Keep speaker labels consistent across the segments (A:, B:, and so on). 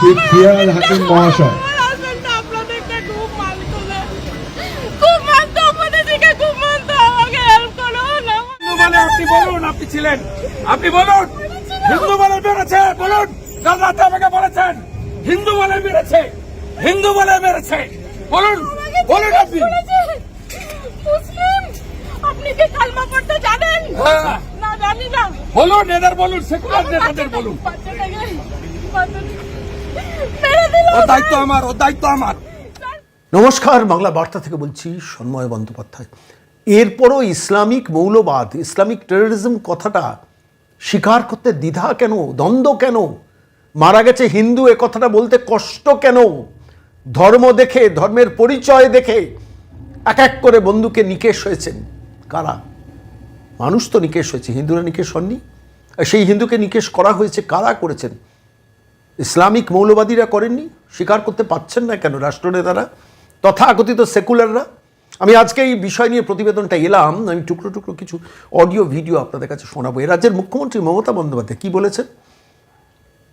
A: ফিয়াজ হাকিম মহাশয়।
B: আপনি বলুন আপনি ছিলেন। আপনি বলুন হিন্দু বলে মেরেছে বলুন। রাতে আমাকে বলেছেন হিন্দু বলে মেরেছে হিন্দু বলে মেরেছে। বলুন বলুন আপনি।
C: আপনি কি কালমা পড়তে জানেন?
B: হ্যাঁ।
C: না জানি না।
B: বলুন এদের বলুন সেকুলার নেতাদের বলুন।
D: নমস্কার, বাংলা বার্তা থেকে বলছি সন্ময় বন্দ্যোপাধ্যায়। এরপরও ইসলামিক মৌলবাদ, ইসলামিক টেরোরিজম কথাটা স্বীকার করতে দ্বিধা কেন, দ্বন্দ্ব কেন? মারা গেছে হিন্দু, এ কথাটা বলতে কষ্ট কেন? ধর্ম দেখে, ধর্মের পরিচয় দেখে এক এক করে বন্ধুকে নিকেশ হয়েছেন। কারা? মানুষ তো নিকেশ হয়েছে, হিন্দুরা নিকেশ হননি। সেই হিন্দুকে নিকেশ করা হয়েছে, কারা করেছেন? ইসলামিক মৌলবাদীরা করেননি, স্বীকার করতে পারছেন না কেন রাষ্ট্রনেতারা, তথাকথিত সেকুলাররা? আমি আজকে এই বিষয় নিয়ে প্রতিবেদনটা এলাম, আমি টুকরো টুকরো কিছু অডিও, ভিডিও আপনাদের কাছে শোনাবো। এ রাজ্যের মুখ্যমন্ত্রী মমতা বন্দ্যোপাধ্যায় কী বলেছেন?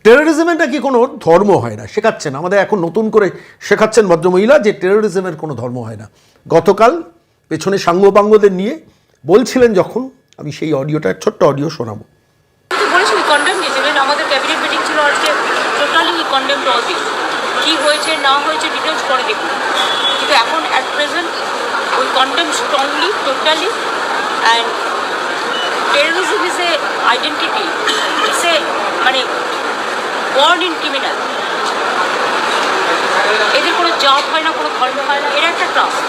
D: টেরোরিজমের নাকি কোনো ধর্ম হয় না? শেখাচ্ছেন। আমাদের এখন নতুন করে শেখাচ্ছেন ভদ্রমহিলা যে টেরোরিজমের কোনো ধর্ম হয় না। গতকাল পেছনে সাঙ্গপাঙ্গদের নিয়ে বলছিলেন যখন, আমি সেই অডিওটা, ছোট্ট অডিও শোনাবো
E: কিন্তু বলেছি উই কন্ডেম দিস ইভেন আমাদের ক্যাবিনেট মিটিং ছিল আজকে টোটালি কন্ডেম কী হয়েছে, না হয়েছে ডিটেলস পরে দেখুন কিন্তু এখন at present we condemn strongly totally and terrorism is a identity it's a মানে বর্ন ইন ক্রিমিনাল এদের কোনো জাত হয় না, কোনো ধর্ম হয় না, এরা একটা trust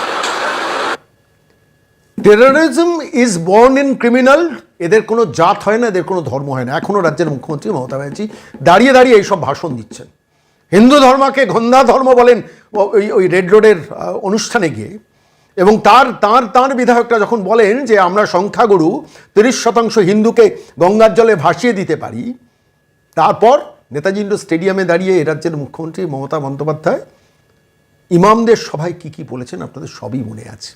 D: terrorism is born in criminal এদের কোনো জাত হয় না, এদের কোনো ধর্ম হয় না। এখনও রাজ্যের মুখ্যমন্ত্রী মমতা ব্যানার্জি দাঁড়িয়ে দাঁড়িয়ে এইসব ভাষণ দিচ্ছেন। হিন্দু ধর্মকে গন্ধা ধর্ম বলেন ওই ওই রেড রোডের অনুষ্ঠানে গিয়ে। এবং তার তার তার বিধায়করা যখন বলেন যে আমরা সংখ্যাগুরু, তিরিশ শতাংশ হিন্দুকে গঙ্গার জলে ভাসিয়ে দিতে পারি, তারপর নেতাজি ইন্ডোর স্টেডিয়ামে দাঁড়িয়ে এ রাজ্যের মুখ্যমন্ত্রী মমতা বন্দ্যোপাধ্যায় ইমামদের সভায় কি কি বলেছেন আপনাদের সবই মনে আছে।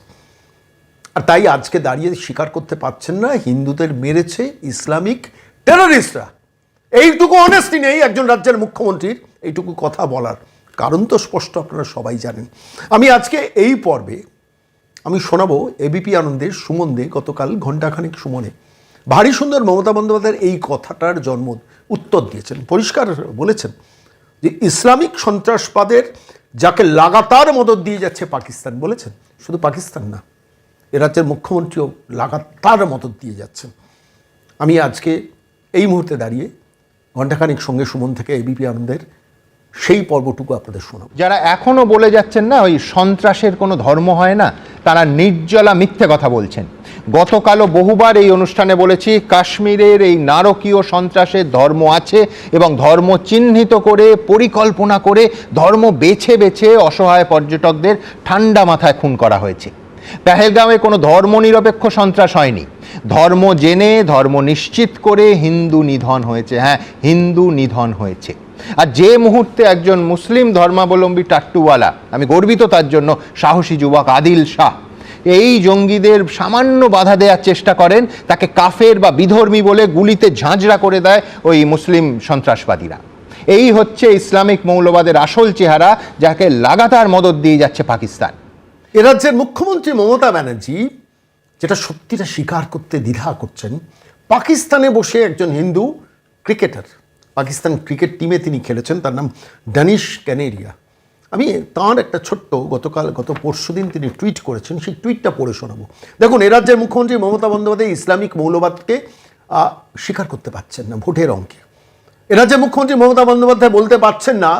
D: আর তাই আজকে দাঁড়িয়ে স্বীকার করতে পারছেন না, হিন্দুদের মেরেছে ইসলামিক টেররিস্টরা এইটুকু অনেস্টি নেই একজন রাজ্যের মুখ্যমন্ত্রীর। এইটুকু কথা বলার কারণ তো স্পষ্ট, আপনারা সবাই জানেন। আমি আজকে এই পর্বে আমি শোনাবো এবিপি আনন্দের সুমন দে গতকাল ঘণ্টাখানেক সুমনে ভারী সুন্দর মমতা বন্দ্যোপাধ্যায়ের এই কথাটার জন্ম উত্তর দিয়েছেন। পরিষ্কার বলেছেন যে ইসলামিক সন্ত্রাসবাদের যাকে লাগাতার মদত দিয়ে যাচ্ছে পাকিস্তান বলেছেন। শুধু পাকিস্তান না, এ রাজ্যের মুখ্যমন্ত্রীও লাগাতার মদত দিয়ে যাচ্ছেন। আমি আজকে এই মুহূর্তে দাঁড়িয়ে ঘণ্টাখানিক সঙ্গে সুমন থেকে এবিপি আনন্দের সেই পর্বটুকু আপনাদের শোনাবো।
F: যারা এখনও বলে যাচ্ছেন না, ওই সন্ত্রাসের কোনো ধর্ম হয় না, তারা নির্জলা মিথ্যে কথা বলছেন। গতকালও বহুবার এই অনুষ্ঠানে বলেছি, কাশ্মীরের এই নারকীয় সন্ত্রাসের ধর্ম আছে এবং ধর্ম চিহ্নিত করে, পরিকল্পনা করে, ধর্ম বেছে বেছে অসহায় পর্যটকদের ঠান্ডা মাথায় খুন করা হয়েছে। পেহেলগাঁওয়ে কোনো ধর্মনিরপেক্ষ সন্ত্রাস হয়নি। ধর্ম জেনে, ধর্ম নিশ্চিত করে হিন্দু নিধন হয়েছে। হ্যাঁ হিন্দু নিধন হয়েছে। আর যে মুহূর্তে একজন মুসলিম ধর্মাবলম্বী টাট্টুওয়ালা, আমি গর্বিত তার জন্য, সাহসী যুবক আদিল শাহ, এই জঙ্গিদের সামান্য বাধা দেওয়ার চেষ্টা করেন, তাকে কাফের বা বিধর্মী বলে গুলিতে ঝাঁঝরা করে দেয় ওই মুসলিম সন্ত্রাসবাদীরা। এই হচ্ছে ইসলামিক মৌলবাদের আসল চেহারা, যাকে লাগাতার মদত দিয়ে যাচ্ছে পাকিস্তান।
D: এ রাজ্যের মুখ্যমন্ত্রী মমতা ব্যানার্জি যেটা সত্যিটা স্বীকার করতে দ্বিধা করছেন, পাকিস্তানে বসে একজন হিন্দু ক্রিকেটার। পাকিস্তান ক্রিকেট টিমে তিনি খেলেছেন, তার নাম ডানিশ ক্যানেরিয়া। আমি তাঁর একটা ছোট্ট গতকাল, গত পরশু দিন তিনি টুইট করেছেন, সেই টুইটটা পড়ে শোনাবো। দেখুন, এ মুখ্যমন্ত্রী মমতা বন্দ্যোপাধ্যায় ইসলামিক মৌলবাদকে স্বীকার করতে পারছেন না ভোটের অঙ্কে। এ মুখ্যমন্ত্রী মমতা বন্দ্যোপাধ্যায় বলতে পারছেন না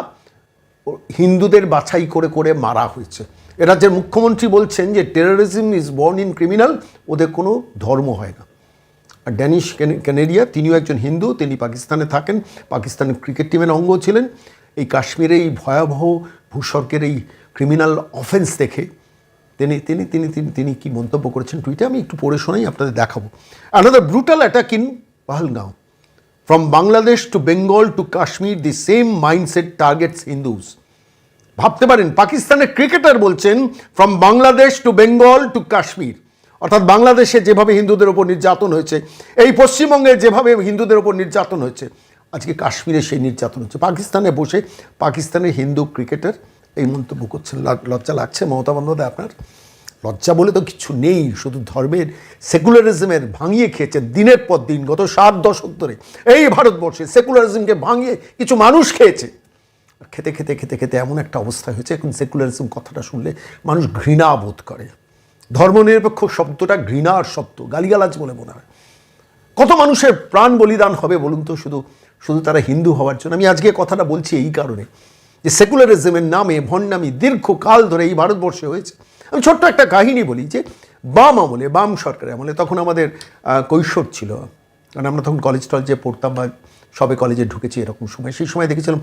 D: হিন্দুদের বাছাই করে করে মারা হয়েছে। এ মুখ্যমন্ত্রী বলছেন যে terrorism is born in criminal ওদের কোনো ধর্ম হয় না। ড্যানিশ ক্যানে- ক্যানেডিয়া তিনিও একজন হিন্দু, তিনি পাকিস্তানে থাকেন পাকিস্তানের ক্রিকেট টিমের অঙ্গ ছিলেন। এই কাশ্মীরে এই ভয়াবহ ভূস্বর্গের এই ক্রিমিনাল অফেন্স দেখে তিনি তিনি তিনি তিনি তিনি কী মন্তব্য করেছেন টুইটে? আমি একটু পড়ে শোনাই, আপনাদের দেখাবো। Another brutal attack in Pahalgam from Bangladesh to Bengal to Kashmir the same mindset targets Hindus ভাবতে পারেন, পাকিস্তানের ক্রিকেটার বলছেন from Bangladesh to Bengal to Kashmir অর্থাৎ বাংলাদেশে যেভাবে হিন্দুদের ওপর নির্যাতন হয়েছে, এই পশ্চিমবঙ্গে যেভাবে হিন্দুদের ওপর নির্যাতন হয়েছে, আজকে কাশ্মীরে সেই নির্যাতন হচ্ছে। পাকিস্তানে বসে পাকিস্তানের হিন্দু ক্রিকেটার, এই মন্তব্য করছেন লজ্জা লাগছে মমতা বন্দ্যোপাধ্যায় আপনার? লজ্জা বলে তো কিছু নেই, শুধু ধর্মের সেকুলারিজমের ভাঙিয়ে খেয়েছে দিনের পর দিন, গত সাত দশক ধরে। এই ভারতবর্ষে সেকুলারিজমকে ভাঙিয়ে কিছু মানুষ খেয়েছে। খেতে খেতে খেতে খেতে এমন একটা অবস্থা হয়েছে, এখন সেকুলারিজম কথাটা শুনলে মানুষ ঘৃণা বোধ করে। ধর্মনিরপেক্ষ শব্দটা ঘৃণার শব্দ, গালিগালাজ বলে মনে হয়। কত মানুষের প্রাণ বলিদান হবে বলুন তো, শুধু শুধু তারা হিন্দু হওয়ার জন্য। আমি আজকে কথাটা বলছি এই কারণে যে সেকুলারিজমের নামে ভণ্ডামি দীর্ঘকাল ধরে এই ভারতবর্ষে হয়েছে। আমি ছোট্ট একটা কাহিনী বলি যে, বাম আমলে, বাম সরকারের আমলে তখন আমাদের কৈশোর ছিল। কারণ আমরা তখন কলেজ টলেজে পড়তাম বা সবে কলেজে ঢুকেছি এরকম সময়। সেই সময় দেখেছিলাম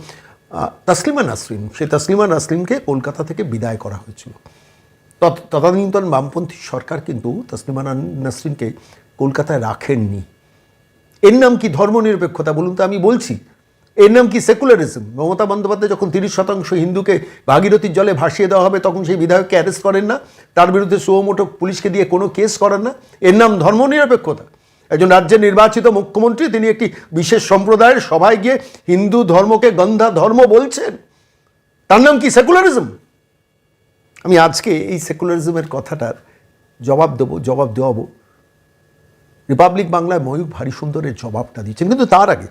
D: তাসলিমা নাসরিন, সেই তাসলিমা নাসরিনকে কলকাতা থেকে বিদায় করা হয়েছিল। তদানীন্তন বামপন্থী সরকার কিন্তু তাসলিমা নান- নাসরিনকে কলকাতায় রাখেননি। এর নাম কি ধর্মনিরপেক্ষতা? বলুন তো, আমি বলছি। এর নাম কি সেকুলারিজম? মমতা বন্দ্যোপাধ্যায় যখন তিরিশ শতাংশ হিন্দুকে ভাগীরথীর জলে ভাসিয়ে দেওয়া হবে, তখন সেই বিধায়ককে অ্যারেস্ট করেন না। তার বিরুদ্ধে সুমোটো পুলিশকে দিয়ে কোনো কেস করেন না। এর নাম ধর্মনিরপেক্ষতা। একজন রাজ্যের নির্বাচিত মুখ্যমন্ত্রী, তিনি একটি বিশেষ সম্প্রদায়ের সভায় গিয়ে হিন্দু ধর্মকে গন্ধা ধর্ম বলছেন। তার নাম কি সেকুলারিজম? আমি আজকে এই সেকুলারিজমের কথাটার জবাব দেবো, জবাব দেওয়াবো। রিপাবলিক বাংলায় ময়ূর ভারী সুন্দরের জবাবটা দিচ্ছেন কিন্তু তার আগে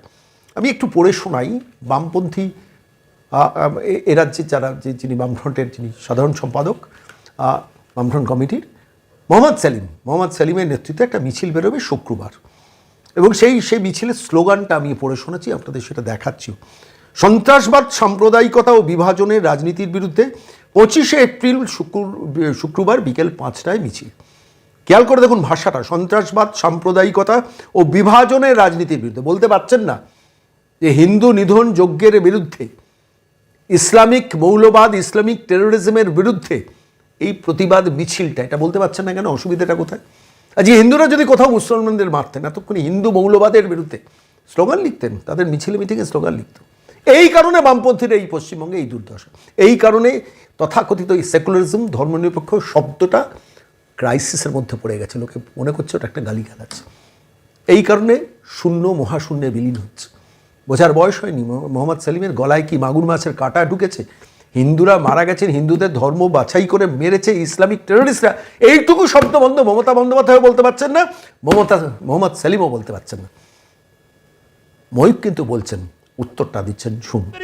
D: আমি একটু পড়ে শোনাই বামপন্থী এ- রাজ্যে যারা, যে যিনি বামফ্রন্টের যিনি সাধারণ সম্পাদক বামফ্রন্ট কমিটির, মোহাম্মদ সেলিম। মোহাম্মদ সেলিমের নেতৃত্বে একটা মিছিল বেরোবে শুক্রবার। এবং সেই সেই মিছিলের স্লোগানটা আমি পড়ে শোনাচ্ছি, আপনাদের সেটা দেখাচ্ছি। সন্ত্রাসবাদ, সাম্প্রদায়িকতা ও বিভাজনের রাজনীতির বিরুদ্ধে পঁচিশে এপ্রিল শুক্র শুক্রবার বিকেল পাঁচটায় মিছিল। খেয়াল করে দেখুন ভাষাটা, সন্ত্রাসবাদ, সাম্প্রদায়িকতা ও বিভাজনের রাজনীতির বিরুদ্ধে। বলতে পারছেন না যে হিন্দু নিধন যজ্ঞের বিরুদ্ধে, ইসলামিক মৌলবাদ, ইসলামিক টেরোরিজমের বিরুদ্ধে এই প্রতিবাদ মিছিলটা। এটা বলতে পারছেন না কেন? অসুবিধাটা কোথায়? আজকে হিন্দুরা যদি কোথাও মুসলমানদের মারতেন, এতক্ষণ হিন্দু মৌলবাদের বিরুদ্ধে স্লোগান লিখতেন, তাদের মিছিলে মিটিংয়ে স্লোগান লিখত। এই কারণে বামপন্থীরা এই পশ্চিমবঙ্গে এই দুর্দশা। এই কারণে তথাকথিত এই সেকুলারিজম, ধর্মনিরপেক্ষ শব্দটা ক্রাইসিসের মধ্যে পড়ে গেছে। লোকে মনে করছে ওটা একটা গালি আছে এই কারণে শূন্য মহাশূন্যে বিলীন হচ্ছে। বোঝার বয়স হয়নি। মোহাম্মদ সেলিমের গলায় কি মাগুর মাছের কাঁটা ঢুকেছে? হিন্দুরা মারা গেছেন, হিন্দুদের ধর্ম বাছাই করে মেরেছে ইসলামিক টেররিস্টরা। এইটুকু শব্দ বন্ধ, মমতা বন্দ্যোপাধ্যায় বলতে পারছেন না, মমতা মোহাম্মদ সালিমও বলতে পারছেন না। মহিব কিন্তু বলছেন উত্তরটা দিচ্ছেন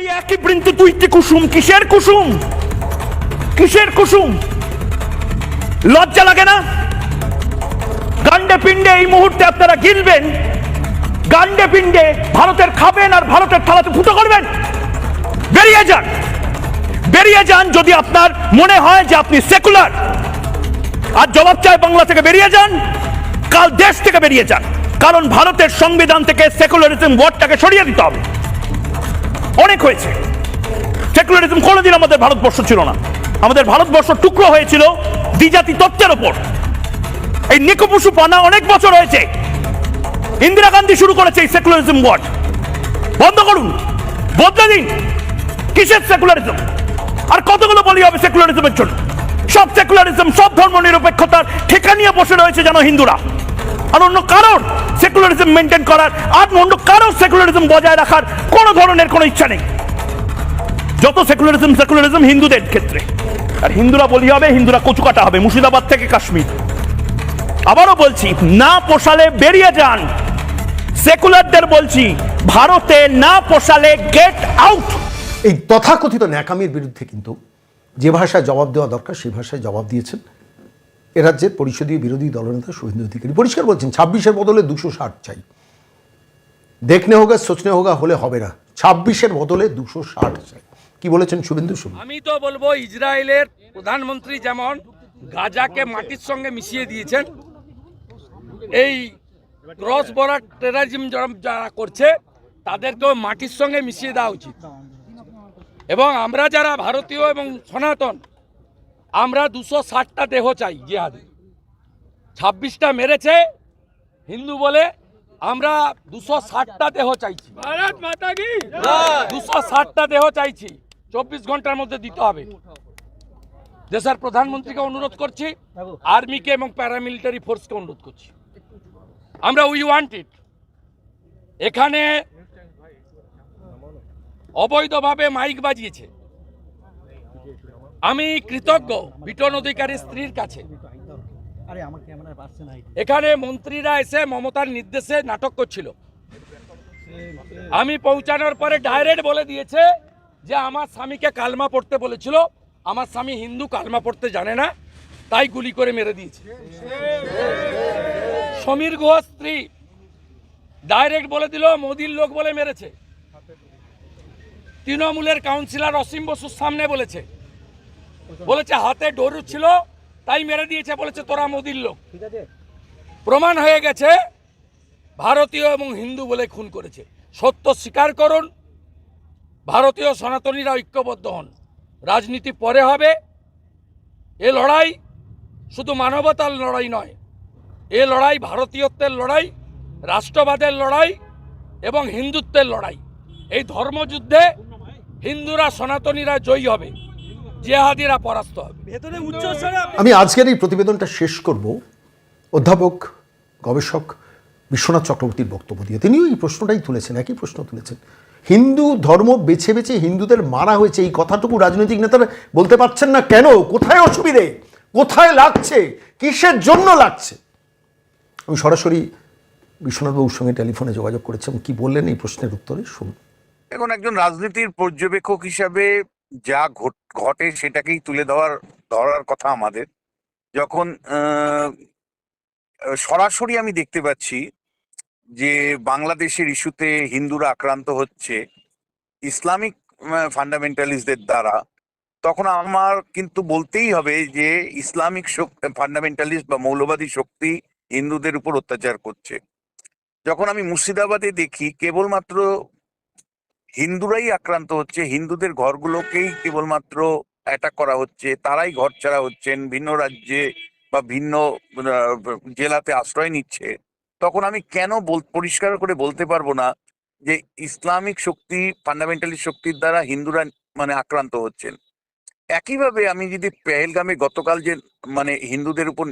G: এই একই বৃন্ত তুইতে কুসুম, কিসের কুসুম? কিসের কুসুম? লজ্জা লাগে না? গান্ডে পিণ্ডে এই মুহূর্তে আপনারা গিলবেন। গান্ডে পিণ্ডে ভারতের খাবেন আর ভারতের থালাতে ফুটো করবেন। বেরিয়ে যান। বেরিয়ে যান যদি আপনার মনে হয় যে আপনি সেকুলার। আর জবাব চায় বাংলা থেকে বেরিয়ে যান, কাল দেশ থেকে বেরিয়ে যান। কারণ ভারতের সংবিধান থেকে সেকুলারিজম ওয়ার্ডটাকে সরিয়ে দিতে হবে। অনেক হয়েছে। সেকুলারিজম কোনোদিন আমাদের ভারতবর্ষ ছিল না। আমাদের ভারতবর্ষ টুকরো হয়েছিল দ্বিজাতি তত্ত্বের ওপর। এই নিকপশু পানা অনেক বছর হয়েছে। ইন্দিরা গান্ধী শুরু করেছে এই সেকুলারিজম ওয়ার্ড বন্ধ করুন। বদলে দিন। কিসের সেকুলারিজম আর কতগুলো বলি হবে সেকুলারিজমের জন্য? সব সেকুলারিজম সব ধর্ম নিরপেক্ষতার ঠেকা নিয়ে বসে রয়েছে যেন হিন্দুরা। আর অন্য কারোর সেকুলারিজম মেনটেন করার, আর অন্য কারোর সেকুলারিজম বজায় রাখার কোনো ধরনের কোনো ইচ্ছা নেই। যত সেকুলারিজম সেকুলারিজম হিন্দুদের ক্ষেত্রে। আর হিন্দুরা বলি হবে, হিন্দুরা কচুকাটা হবে, মুর্শিদাবাদ থেকে কাশ্মীর। আবারও বলছি, না পোষালে বেরিয়ে যান। সেকুলারদের বলছি, ভারতে না পোষালে গেট আউট
D: এই তথাকথিত ন্যাকামির বিরুদ্ধে কিন্তু যে ভাষায় জবাব দেওয়া দরকার, সেই ভাষায় জবাব দিয়েছেন এ রাজ্যের পরিষদীয় বিরোধী দলনেতা শুভেন্দু অধিকারী। পরিষ্কার বলছেন, ছাব্বিশের বদলে দুশো ষাট চাই। দেখনে হোগা সোচনে হোগা হলে হবে না। ছাব্বিশের বদলে দুশো ষাট চাই। কি বলেছেন শুভেন্দু
B: আমি তো বলব, ইসরায়েলের প্রধানমন্ত্রী যেমন গাজাকে মাটির সঙ্গে মিশিয়ে দিয়েছেন, এই ক্রস বর্ডার টেরারিজম যারা করছে, তাদেরকেও মাটির সঙ্গে মিশিয়ে দেওয়া উচিত। এবং আমরা যারা ভারতীয় এবং সনাতন আমরা দুশো ষাটটা দেহ চাই জিহাদি। ছাব্বিশটা মেরেছে হিন্দু বলে আমরা দুশো ষাটটা দেহ চাইছি। ভারত দুশো ষাটটা দেহ চাইছি। চব্বিশ ঘণ্টার মধ্যে দিতে হবে। দেশের প্রধানমন্ত্রীকে অনুরোধ করছি আর্মিকে এবং প্যারামিলিটারি ফোর্সকে অনুরোধ করছি। আমরা উই ওয়ান্ট ইট। এখানে অবৈধভাবে মাইক বাজিয়েছে। আমি কৃতজ্ঞ বিটন অধিকারী স্ত্রীর কাছে। এখানে মন্ত্রীরা এসে মমতার নির্দেশে নাটক করছিল। আমি পৌঁছানোর পরে ডাইরেক্ট বলে দিয়েছে যে আমার স্বামীকে কালমা পড়তে বলেছিল। আমার স্বামী হিন্দু কালমা পড়তে জানে না তাই গুলি করে মেরে দিয়েছে। সমীর গুহ স্ত্রী ডাইরেক্ট বলে দিল মোদির লোক বলে মেরেছে। তৃণমূলের কাউন্সিলর অসীম বসুর সামনে বলেছে। বলেছে হাতে ডরু ছিল তাই মেরে দিয়েছে বলেছে তোরা মোদির লোক। প্রমাণ হয়ে গেছে ভারতীয় এবং হিন্দু বলে খুন করেছে। সত্য স্বীকার করুন ভারতীয় সনাতনীরা ঐক্যবদ্ধ হন। রাজনীতি পরে হবে। এ লড়াই শুধু মানবতার লড়াই নয় এ লড়াই ভারতীয়ত্বের লড়াই রাষ্ট্রবাদের লড়াই এবং হিন্দুত্বের লড়াই। এই ধর্মযুদ্ধে হিন্দুরা সনাতনীরা জয়ী হবে জেহাদিরা পরাস্ত হবে।
D: আমি আজকের এই প্রতিবেদনটা শেষ করব। অধ্যাপক গবেষক বিশ্বনাথ চক্রবর্তীর বক্তব্য দিয়ে। তিনিও এই প্রশ্নটাই তুলেছেন একই প্রশ্ন তুলেছেন। হিন্দু ধর্ম বেছে বেছে হিন্দুদের মারা হয়েছে এই কথাটুকু রাজনৈতিক নেতারা বলতে পারছেন না কেন? কোথায় অসুবিধে? কোথায় লাগছে? কিসের জন্য লাগছে? আমি সরাসরি বিশ্বনাথবাবুর সঙ্গে টেলিফোনে যোগাযোগ করেছিলাম কি বললেন এই প্রশ্নের উত্তরে শুনুন।
H: এখন একজন রাজনীতির পর্যবেক্ষক হিসাবে যা ঘট- সেটাকেই তুলে দেওয়ার ধরার কথা আমাদের। যখন সরাসরি আমি দেখতে পাচ্ছি যে বাংলাদেশের ইস্যুতে হিন্দুরা আক্রান্ত হচ্ছে ইসলামিক ফান্ডামেন্টালিস্টদের দ্বারা, তখন আমার কিন্তু বলতেই হবে যে ইসলামিক ফান্ডামেন্টালিস্ট বা মৌলবাদী শক্তি হিন্দুদের উপর অত্যাচার করছে। যখন আমি মুর্শিদাবাদে দেখি, কেবলমাত্র হিন্দুরাই আক্রান্ত হচ্ছে, হিন্দুদের ঘরগুলোকেই কেবলমাত্র অ্যাটাক করা হচ্ছে, তারাই ঘর ছাড়া হচ্ছেন, ভিন্ন রাজ্যে বা ভিন্ন জেলাতে আশ্রয় নিচ্ছে। তখন আমি কেন পরিষ্কার করে বলতে পারব না যে ইসলামিক শক্তি ফান্ডামেন্টালি শক্তির দ্বারা হিন্দুরা মানে আক্রান্ত হচ্ছেন। একইভাবে আমি যদি পেহেলগামে গতকাল যে মানে হিন্দুদের উপর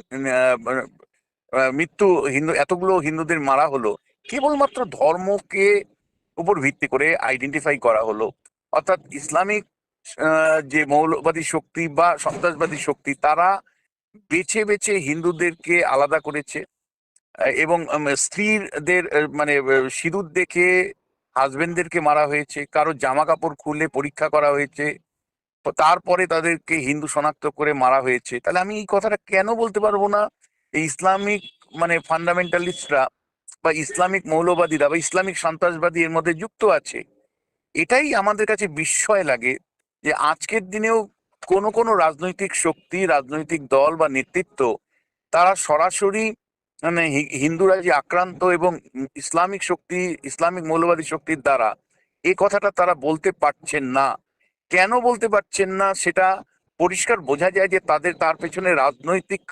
H: মৃত্যু, হিন্দু, এতগুলো হিন্দুদের মারা হলো, কেবলমাত্র ধর্মকে উপর ভিত্তি করে আইডেন্টিফাই করা হলো। অর্থাৎ ইসলামিক যে মৌলবাদী শক্তি বা সন্ত্রাসবাদী শক্তি, তারা বেছে বেছে হিন্দুদেরকে আলাদা করেছে এবং স্ত্রীদের মানে সিঁদুর দেখে হাজবেন্ডদেরকে মারা হয়েছে, কারও জামা কাপড় খুলে পরীক্ষা করা হয়েছে তারপরে তাদেরকে হিন্দু শনাক্ত করে মারা হয়েছে। তাহলে আমি এই কথাটা কেন বলতে পারব না? ইসলামিক মানে ফান্ডামেন্টালিস্টরা বা ইসলামিক মৌলবাদীরা বা ইসলামিক সন্ত্রাসবাদী এর মধ্যে যুক্ত আছে, এটাই আমাদের কাছে বিস্ময় লাগে যে আজকের দিনেও কোন কোন রাজনৈতিক শক্তি, রাজনৈতিক দল বা নেতৃত্ব তারা সরাসরি মানে হিন্দুরা যে আক্রান্ত এবং ইসলামিক শক্তি, ইসলামিক মৌলবাদী শক্তির দ্বারা এই কথাটা তারা বলতে পারছেন না। কেন বলতে পারছেন না সেটা পরিষ্কার বোঝা যায় যে তাদের, তার পেছনে রাজনৈতিক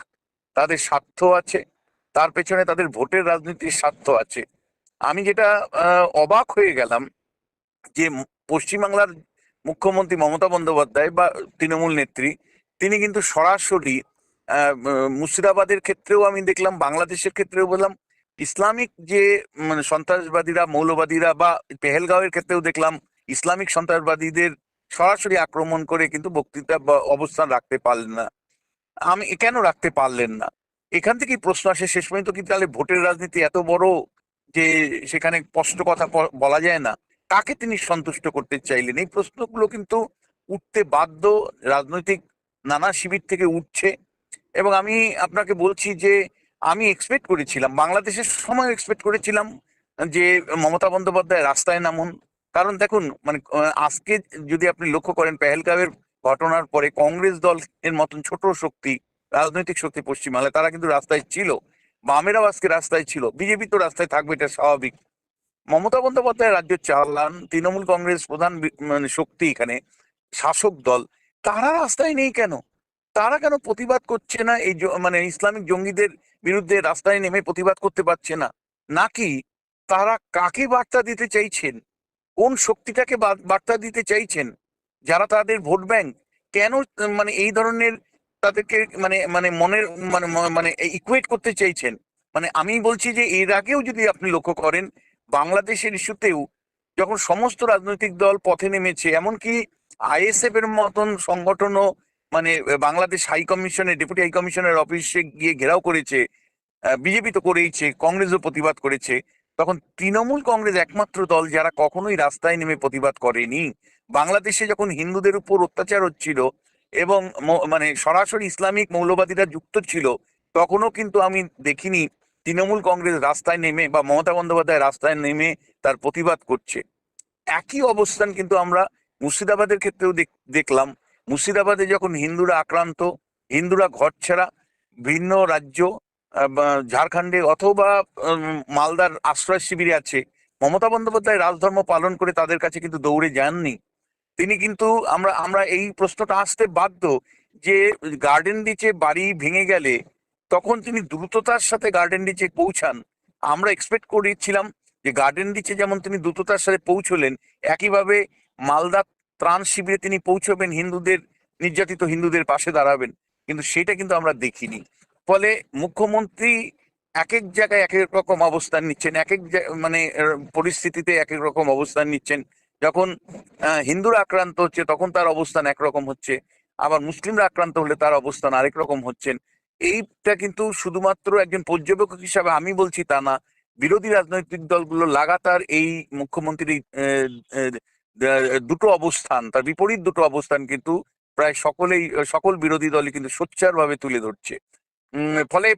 H: তাদের স্বার্থ আছে। তার পেছনে তাদের ভোটের রাজনীতির স্বার্থ আছে। আমি যেটা অবাক হয়ে গেলাম যে পশ্চিমবাংলার মুখ্যমন্ত্রী মমতা বন্দ্যোপাধ্যায় বা তৃণমূল নেত্রী, তিনি কিন্তু সরাসরি মুর্শিদাবাদের ক্ষেত্রেও আমি দেখলাম, বাংলাদেশের ক্ষেত্রেও বললাম, ইসলামিক যে মানে সন্ত্রাসবাদীরা, মৌলবাদীরা বা পেহেলগাঁওয়ের ক্ষেত্রেও দেখলাম, ইসলামিক সন্ত্রাসবাদীদের সরাসরি আক্রমণ করে কিন্তু বক্তৃতা বা অবস্থান রাখতে পারলেন না। আমি, কেন রাখতে পারলেন না? এখান থেকেই প্রশ্ন আসে, শেষ পর্যন্ত কিন্তু তাহলে ভোটের রাজনীতি এত বড় যে সেখানে স্পষ্ট কথা বলা যায় না? কাকে তিনি সন্তুষ্ট করতে চাইলেন? এই প্রশ্নগুলো কিন্তু উঠতে বাধ্য রাজনৈতিক নানা শিবির থেকে উঠছে। এবং আমি আপনাকে বলছি যে, আমি এক্সপেক্ট করেছিলাম, বাংলাদেশের সময় এক্সপেক্ট করেছিলাম যে, মমতা বন্দ্যোপাধ্যায় রাস্তায় নামুন। কারণ দেখুন মানে আজকে যদি আপনি লক্ষ্য করেন, পেহেলগাঁওয়ের ঘটনার পরে কংগ্রেস দল এর মতন ছোট শক্তি রাজনৈতিক শক্তি পশ্চিমবাংলায় তারা কিন্তু রাস্তায় ছিল। বামেরাও আজকে রাস্তায় ছিল। বিজেপি তো রাস্তায় থাকবে, এটা স্বাভাবিক। মমতা বন্দ্যোপাধ্যায় রাজ্য চালান, তৃণমূল কংগ্রেস প্রধান মানে শক্তি এখানে, শাসক দল, তারা রাস্তায় নেই কেন? তারা কেন প্রতিবাদ করছে না? এই মানে ইসলামিক জঙ্গিদের বিরুদ্ধে রাস্তায় নেমে প্রতিবাদ করতে পারছে না। নাকি তারা কাকে বার্তা দিতে চাইছেন? কোন শক্তিটাকে বার্তা দিতে চাইছেন? যারা তাদের ভোট ব্যাংক, কেন মানে এই ধরনের তাদেরকে মানে মানে মনের মানে মানে ইকুয়েট করতে চাইছেন। মানে আমি বলছি যে, এর আগেও যদি আপনি লক্ষ্য করেন, বাংলাদেশের ইস্যুতেও যখন সমস্ত রাজনৈতিক দল পথে নেমেছে, এমনকি আইএসএফ এর মতন সংগঠনও মানে বাংলাদেশ হাই কমিশনের ডেপুটি হাই কমিশনের অফিসে গিয়ে ঘেরাও করেছে বিজেপি তো করেইছে, কংগ্রেসও প্রতিবাদ করেছে, তখন তৃণমূল কংগ্রেস একমাত্র দল যারা কখনোই রাস্তায় নেমে প্রতিবাদ করেনি। বাংলাদেশে যখন হিন্দুদের উপর অত্যাচার হচ্ছিল এবং মানে সরাসরি ইসলামিক মৌলবাদীরা যুক্ত ছিল, তখনও কিন্তু আমি দেখিনি তৃণমূল কংগ্রেস রাস্তায় নেমে বা মমতা বন্দ্যোপাধ্যায় রাস্তায় নেমে তার প্রতিবাদ করছে। একই অবস্থান কিন্তু আমরা মুর্শিদাবাদের ক্ষেত্রেও দেখ- দেখলাম। মুর্শিদাবাদে যখন হিন্দুরা আক্রান্ত, হিন্দুরা ঘর ছাড়া ভিন্ন রাজ্য ঝাড়খণ্ডে অথবা মালদার আশ্রয় শিবিরে আছে, মমতা বন্দ্যোপাধ্যায় রাজধর্ম পালন করে তাদের কাছে কিন্তু দৌড়ে যাননি। তিনি কিন্তু আমরা আমরা এই প্রশ্নটা আসতে বাধ্য যে গার্ডেন ডিচে বাড়ি ভেঙে গেলে তখন তিনি দ্রুততার সাথে গার্ডেন ডিচে পৌঁছান। আমরা এক্সপেক্ট করেছিলাম যে গার্ডেন ডিচে যেমন তিনি দ্রুততার সাথে পৌঁছলেন, একইভাবে মালদা ত্রাণ শিবিরে তিনি পৌঁছবেন, হিন্দুদের, নির্যাতিত হিন্দুদের পাশে দাঁড়াবেন। কিন্তু সেটা কিন্তু আমরা দেখিনি। ফলে মুখ্যমন্ত্রী এক এক জায়গায় এক এক রকম অবস্থান নিচ্ছেন এক এক মানে পরিস্থিতিতে এক এক রকম অবস্থান নিচ্ছেন। যখন হিন্দুরা আক্রান্ত হচ্ছে, তখন তার অবস্থান একরকম হচ্ছে। আবার মুসলিমরা আক্রান্ত হলে তার অবস্থান আরেক রকম হচ্ছেন। এইটা কিন্তু শুধুমাত্র একজন পর্যবেক্ষক হিসাবে আমি বলছি তা না। বিরোধী রাজনৈতিক দলগুলো লাগাতার এই মুখ্যমন্ত্রীর দুটো অবস্থান, তার বিপরীত দুটো অবস্থান কিন্তু প্রায় সকলেই, সকল বিরোধী দলই কিন্তু সোচ্চারভাবে তুলে ধরছে। ফলে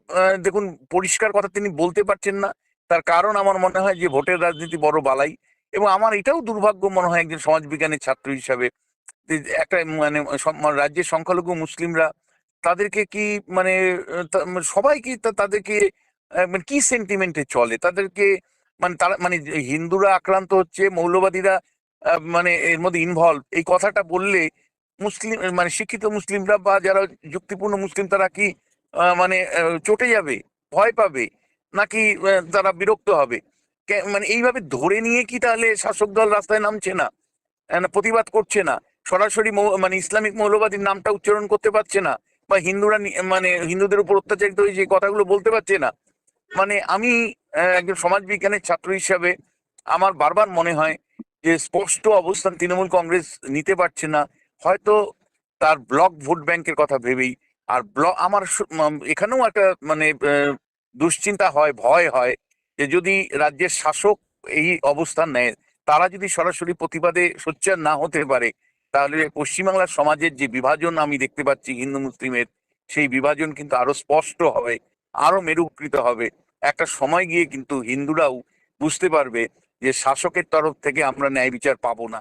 H: দেখুন, পরিষ্কার কথা তিনি বলতে পারছেন না। তার কারণ আমার মনে হয় যে ভোটের রাজনীতি বড় বালাই। এবং আমার এটাও দুর্ভাগ্য মনে হয় একজন সমাজবিজ্ঞানের ছাত্র হিসাবে একটা মানে রাজ্যের সংখ্যালঘু মুসলিমরা তাদেরকে কি মানে মানে সবাই কি তাদেরকে মানে কি সেন্টিমেন্টে চলে? তাদেরকে মানে তারা মানে হিন্দুরা আক্রান্ত হচ্ছে, মৌলবাদীরা মানে এর মধ্যে ইনভলভ এই কথাটা বললে মুসলিম মানে শিক্ষিত মুসলিমরা বা যারা যুক্তিপূর্ণ মুসলিম তারা কি মানে চটে যাবে, ভয় পাবে? নাকি তারা বিরক্ত হবে? মানে এইভাবে ধরে নিয়ে কি তাহলে শাসক দল রাস্তায় নামছে না? প্রতিবাদ করছে না? সরাসরি মানে ইসলামিক মৌলবাদীর নামটা উচ্চারণ করতে পারছে না? বা হিন্দুরা মানে হিন্দুদের উপর অত্যাচারিত হয়ে যে কথাগুলো বলতে পারছে না? মানে আমি একজন সমাজ বিজ্ঞানের ছাত্র হিসাবে আমার বারবার মনে হয় যে স্পষ্ট অবস্থান তৃণমূল কংগ্রেস নিতে পারছে না। হয়তো তার ব্লক ভোট ব্যাংকের কথা ভেবেই। আর ব্লক, আমার এখানেও একটা মানে দুশ্চিন্তা হয়, ভয় হয়। যে যদি রাজ্যের শাসক এই অবস্থান নেয়, তারা যদি সরাসরি প্রতিবাদে সোচ্চার না হতে পারে, তাহলে পশ্চিমবাংলার সমাজের যে বিভাজন আমি দেখতে পাচ্ছি হিন্দু মুসলিমের, সেই বিভাজন কিন্তু আরও স্পষ্ট হবে, আরও মেরুকৃত হবে। একটা সময় গিয়ে কিন্তু হিন্দুরাও বুঝতে পারবে যে শাসকের তরফ থেকে আমরা ন্যায় বিচার পাবো না।